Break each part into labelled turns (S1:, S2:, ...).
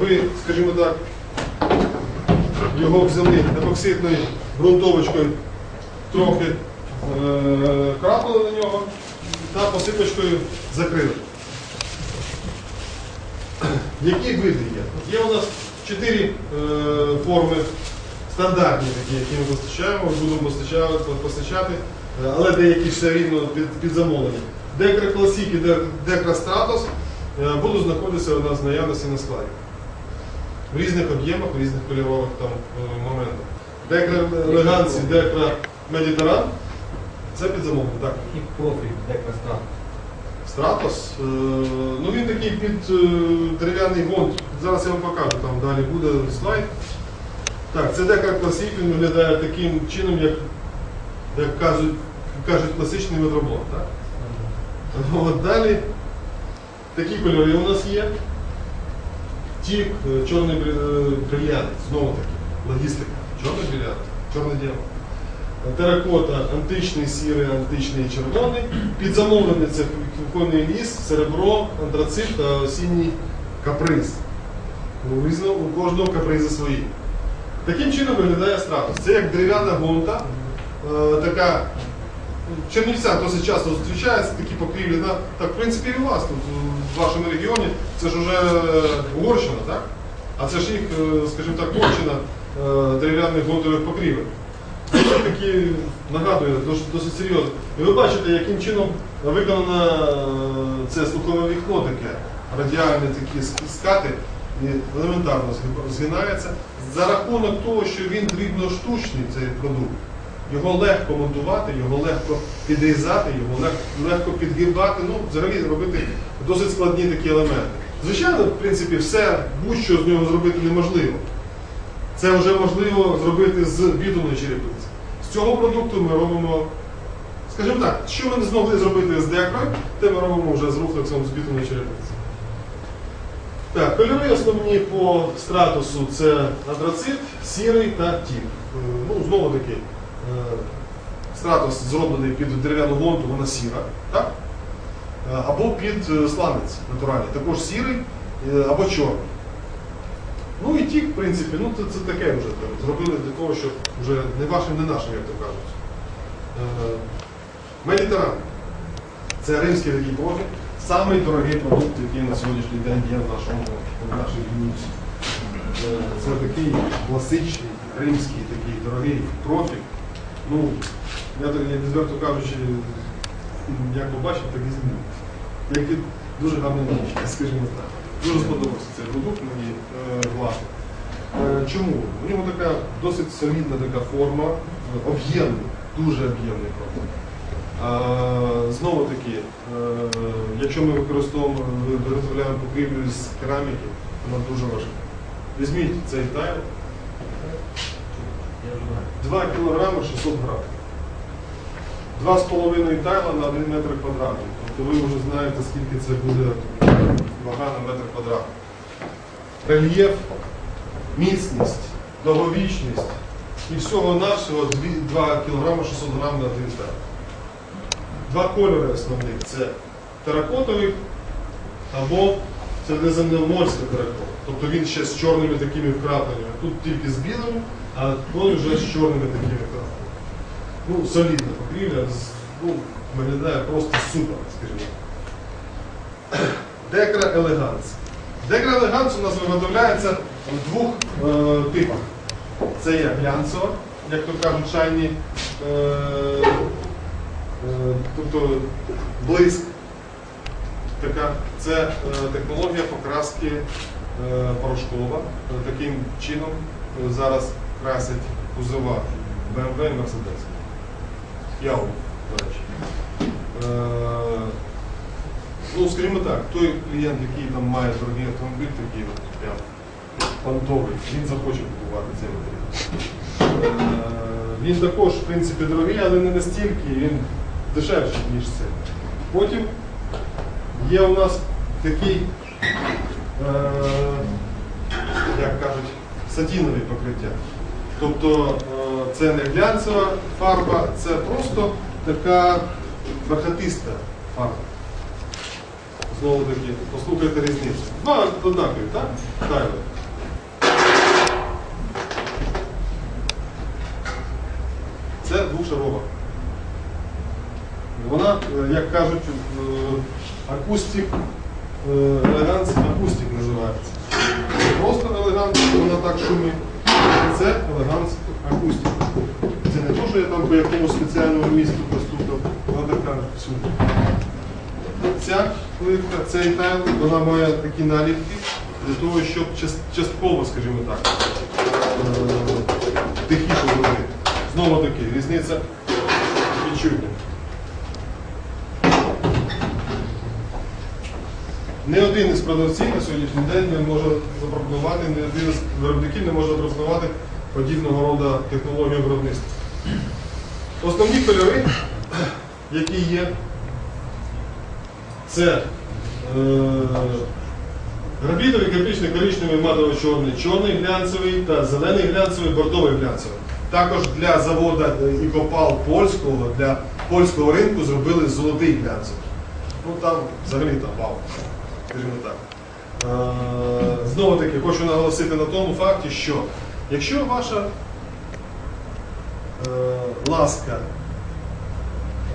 S1: ви, скажімо так, його взяли епоксидною ґрунтовочкою, трохи е, крапнули на нього та посипочкою закрили. Які види є? Є у нас чотири е, форми стандартні такі, які ми постачаємо, будемо постачати, е, але деякі все рівно під, замовлення. Декра Classic і Декра е, будуть знаходитися у нас в наявності на складі. В різних об'ємах, в різних кольорових там, е, моментах. Декра Елеганці, Декра Медітеран. Це під замовлення. Так.
S2: Який профіль декрастат?
S1: Стратос, е, ну він такий під е, дерев'яний гонт. Зараз я вам покажу, там далі буде слайд. Так, це дека класик, він виглядає таким чином, як, як кажуть, кажуть класичний метроблок. Так? От далі такі кольори у нас є. Тік, е, чорний е, брильянт, знову таки, логістика. Чорний брильянт, чорний діамант. Теракота, античний сірий, античний червоний. Під замовлення це кухонний ліс, серебро, антрацит та осінній каприз. У, у кожного капризи свої. Таким чином виглядає стратус. Це як дерев'яна гонта, е, така в Чернівцях досить часто зустрічаються такі покрівлі. На, так, в принципі, і у вас тут, в вашому регіоні, це ж вже Угорщина, так? А це ж їх, е, скажімо так, Угорщина е, дерев'яних гонтових покрівель. Це такі нагадує, досить, серйозно. І ви бачите, яким чином виконано е, це слухове вікно таке, радіальні такі скати, і елементарно згинається. За рахунок того, що він дрібно-штучний, цей продукт, його легко монтувати, його легко підрізати, його легко підгибати, ну, взагалі робити досить складні такі елементи. Звичайно, в принципі, все будь-що з нього зробити неможливо. Це вже можливо зробити з бітумної черепиці. З цього продукту ми робимо, скажімо так, що ми не змогли зробити з декрою, те ми робимо вже з рухлексом з бітумної черепиці. Так, кольори основні по стратусу це антрацит, сірий та тіп. Е, Ну, знову таки, стратус зроблений під дерев'яну гонту, вона сіра, так? Е, або під е, сланець натуральний, також сірий е, або чорний. Ну і тік, в принципі, ну це, це таке вже зробили для того, щоб вже не вашим, не нашим, як то кажуть. Е, Медітеран. Це римський такий профіль. Самий дорогий продукт, який на сьогоднішній день є в нашому в нашій. Е, Це такий класичний римський такий дорогий профіль. Ну, я я відверто кажучи, як побачив, так і змінив. Як дуже гарний ніч, скажімо так. Дуже сподобався цей продукт мені е, власне. Е, чому? У нього така досить солідна така форма, е, об'ємний, дуже об'ємний продукт. А, знову таки, е, якщо ми використовуємо, виготовляємо покрівлю з кераміки, вона дуже важка. Візьміть цей тайл. 2 кг 600 грам. 2,5 тайла на 1 метр квадратний. Тобто ви вже знаєте, скільки це буде вага на метр квадратний. Рельєф, міцність, довговічність і всього-навсього 2 кг 600 грам на 1 тайл. Два кольори основних це теракотовий або середземноморський теракот. Тобто він ще з чорними такими вкрапленнями. Тут тільки з білими, а той вже з чорними такими вкрапленнями. Ну, солідна покрівля, ну, виглядає просто супер, скажімо. Декра елеганс. Декра елеганс у нас виготовляється в двох е, типах. Це є глянцева, як то кажуть, шайні. Е, Е, Тобто блиск. Така, це е, технологія покраски е, порошкова. Таким чином е, зараз красять кузова BMW і Mercedes. Речі. Е, Ну, скажімо так, той клієнт, який там має дорогий автомобіль, такий от прям понтовий, він захоче купувати цей матеріал. Е, Він також, в принципі, дорогий, але не настільки, він дешевший, ніж це. Потім є у нас такий, е, як кажуть, сатінове покриття. Тобто е, це не глянцева фарба, це просто така бархатиста фарба. Знову таки, послухайте різницю. Два однакові, так? Тайли. Це двошарова. Вона, е, як кажуть, е, акустик, елеганс акустик називається. Просто елеганс, вона так шумить. Це елеганс акустик. Це не те, що я там по якомусь спеціальному місту постукав, вона така всюди. Ця плитка, цей тайл, вона має такі наліпки для того, щоб частково, скажімо так, е, тихіше зробити. Знову таки, різниця відчутна. Не один із продавців на сьогоднішній день не може запропонувати, не один із виробників не може запропонувати подібного роду технологію виробництва. Основні кольори, які є, це е, графітовий, кирпичний, коричневий, матово-чорний, чорний глянцевий та зелений глянцевий, бордовий глянцевий. Також для заводу е, Ікопал польського, для польського ринку зробили золотий глянцевий. Ну там взагалі там вау, скажімо так. Е, Знову таки, хочу наголосити на тому факті, що якщо ваша е, ласка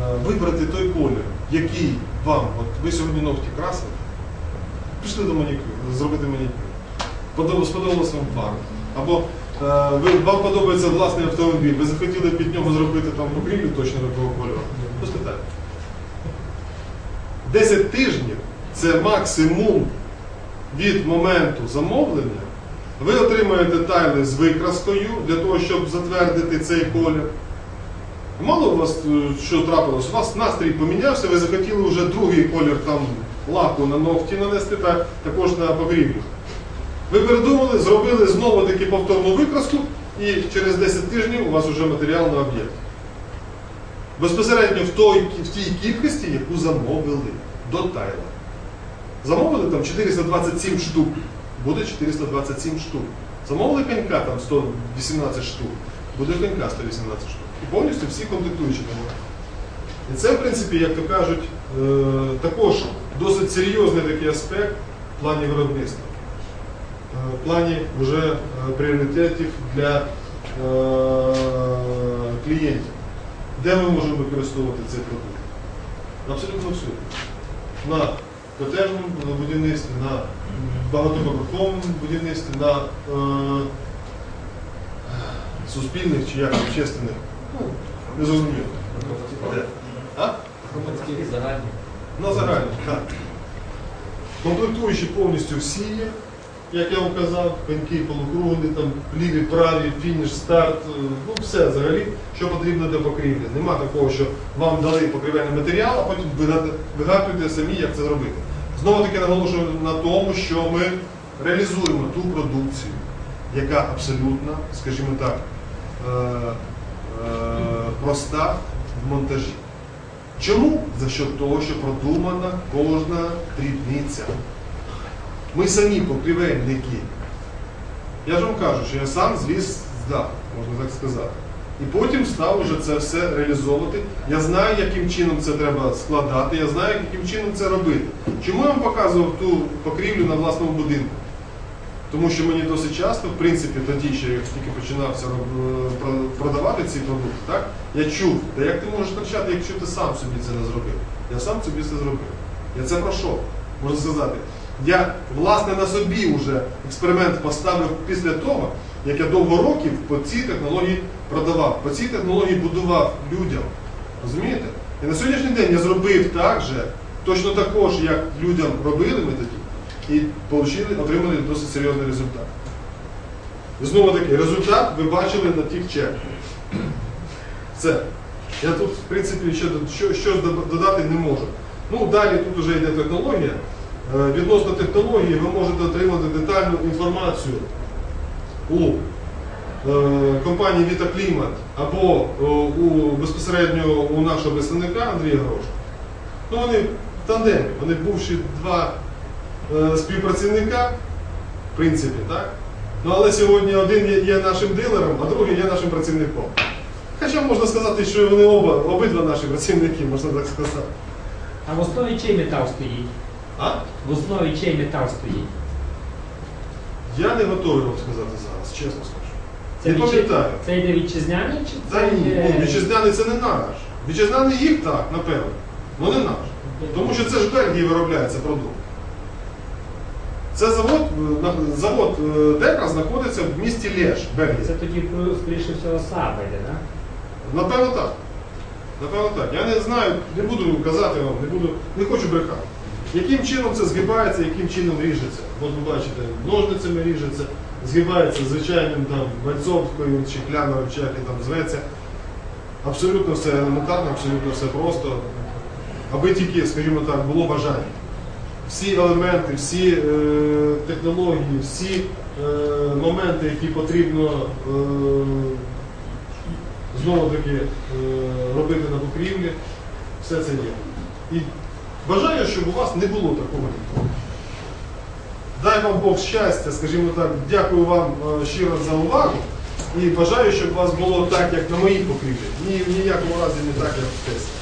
S1: е, вибрати той колір, який вам, от ви сьогодні ногті красили, пішли до манікюру, зробити манікюр. Сподобалось вам фарба. Або е, ви, вам подобається власний автомобіль, ви захотіли під нього зробити там покрівлю точно такого кольору. Поспитайте. 10 тижнів це максимум від моменту замовлення. Ви отримаєте тайли з викраскою для того, щоб затвердити цей колір. Мало у вас е, що трапилось? У вас настрій помінявся, ви захотіли вже другий колір там лаку на ногті нанести та також на покрівлю. Ви передумали, зробили знову таки повторну викраску, і через 10 тижнів у вас вже матеріал на об'єкт. Безпосередньо в, той, в тій кількості, яку замовили до тайла. Замовили там 427 штук, буде 427 штук. Замовили конька там 118 штук, буде конька 118 штук. І повністю всі комплектуючі немає. І це, в принципі, як то кажуть, е, також досить серйозний такий аспект в плані виробництва, Е, в плані вже е, пріоритетів для клієнтів. Де ми можемо використовувати цей продукт? Абсолютно всюди. На котельному будівництві, на багатоповерховому будівництві, на е, суспільних чи як общественних, ну, не зрозуміло. Де? А?
S2: Громадські загальні.
S1: На загальні, так. Комплектуючи повністю всі є, як я вам казав, пеньки, полукруглі, там, ліві, праві, фініш, старт, е, ну все взагалі, що потрібно для покрівлі. Нема такого, що вам дали покрівельний матеріал, а потім вигад- вигадуєте самі, як це зробити. Знову таки наголошую на тому, що ми реалізуємо ту продукцію, яка абсолютно, скажімо так, е, е, проста в монтажі. Чому? За що того, що продумана кожна дрібниця. Ми самі покрівельники. Я ж вам кажу, що я сам зліз з даху, можна так сказати. І потім став уже це все реалізовувати. Я знаю, яким чином це треба складати, я знаю, яким чином це робити. Чому я вам показував ту покрівлю на власному будинку? Тому що мені досить часто, в принципі, тоді, ще як тільки починався продавати ці продукти, так, я чув, та як ти можеш кричати, якщо ти сам собі це не зробив? Я сам собі це зробив. Я це пройшов, можна сказати. Я, власне, на собі вже експеримент поставив після того, як я довго років по цій технології продавав, по цій технології будував людям. Розумієте? І на сьогоднішній день я зробив так же, точно також, як людям робили ми тоді, і получили, отримали досить серйозний результат. І знову таки, результат ви бачили на тих чеках. Все. Я тут, в принципі, ще щось додати не можу. Ну, далі тут вже йде технологія. Е, Відносно технології ви можете отримати детальну інформацію у е, компанії Vita Climat або е, у, безпосередньо у нашого представника Андрія Гроша. Ну, вони в тандемі, вони бувші два співпрацівника, в принципі, так? Ну, але сьогодні один є нашим дилером, а другий є нашим працівником. Хоча можна сказати, що вони оба, обидва наші працівники, можна так сказати.
S3: А в основі чий метал стоїть?
S1: А?
S3: В основі чий метал стоїть?
S1: Я не готовий вам сказати зараз, чесно скажу.
S3: Це,
S1: Не
S3: вітчи-
S1: пам'ятаю.
S3: це йде вітчизняний чи
S1: Та
S3: це
S1: ні,
S3: йде...
S1: ну, вітчизняний це не наш. Вітчизняний їх так, напевно. Ну не наш. Тому що це ж в Бельгії виробляється продукт. Це завод, е, на- завод е, Дека знаходиться в місті Лєж, Бельгія.
S3: Це тоді, ну, скоріше всього, Саба йде, так?
S1: Напевно так. Напевно так. Я не знаю, не буду казати вам, не буду, не хочу брехати. Яким чином це згибається, яким чином ріжеться. От ви бачите, ножницями ріжеться, згибається звичайним там вальцовкою чи клямером, чи як там зветься. Абсолютно все елементарно, абсолютно все просто. Аби тільки, скажімо так, було бажання. Всі елементи, всі е, технології, всі е, моменти, які потрібно е, знову таки е, робити на покрівлі, все це є. І бажаю, щоб у вас не було такого ніколи. Дай вам Бог щастя, скажімо так, дякую вам е, щиро за увагу. І бажаю, щоб у вас було так, як на моїй покрівлі. Ні, в ніякому разі не так, як в Тесі.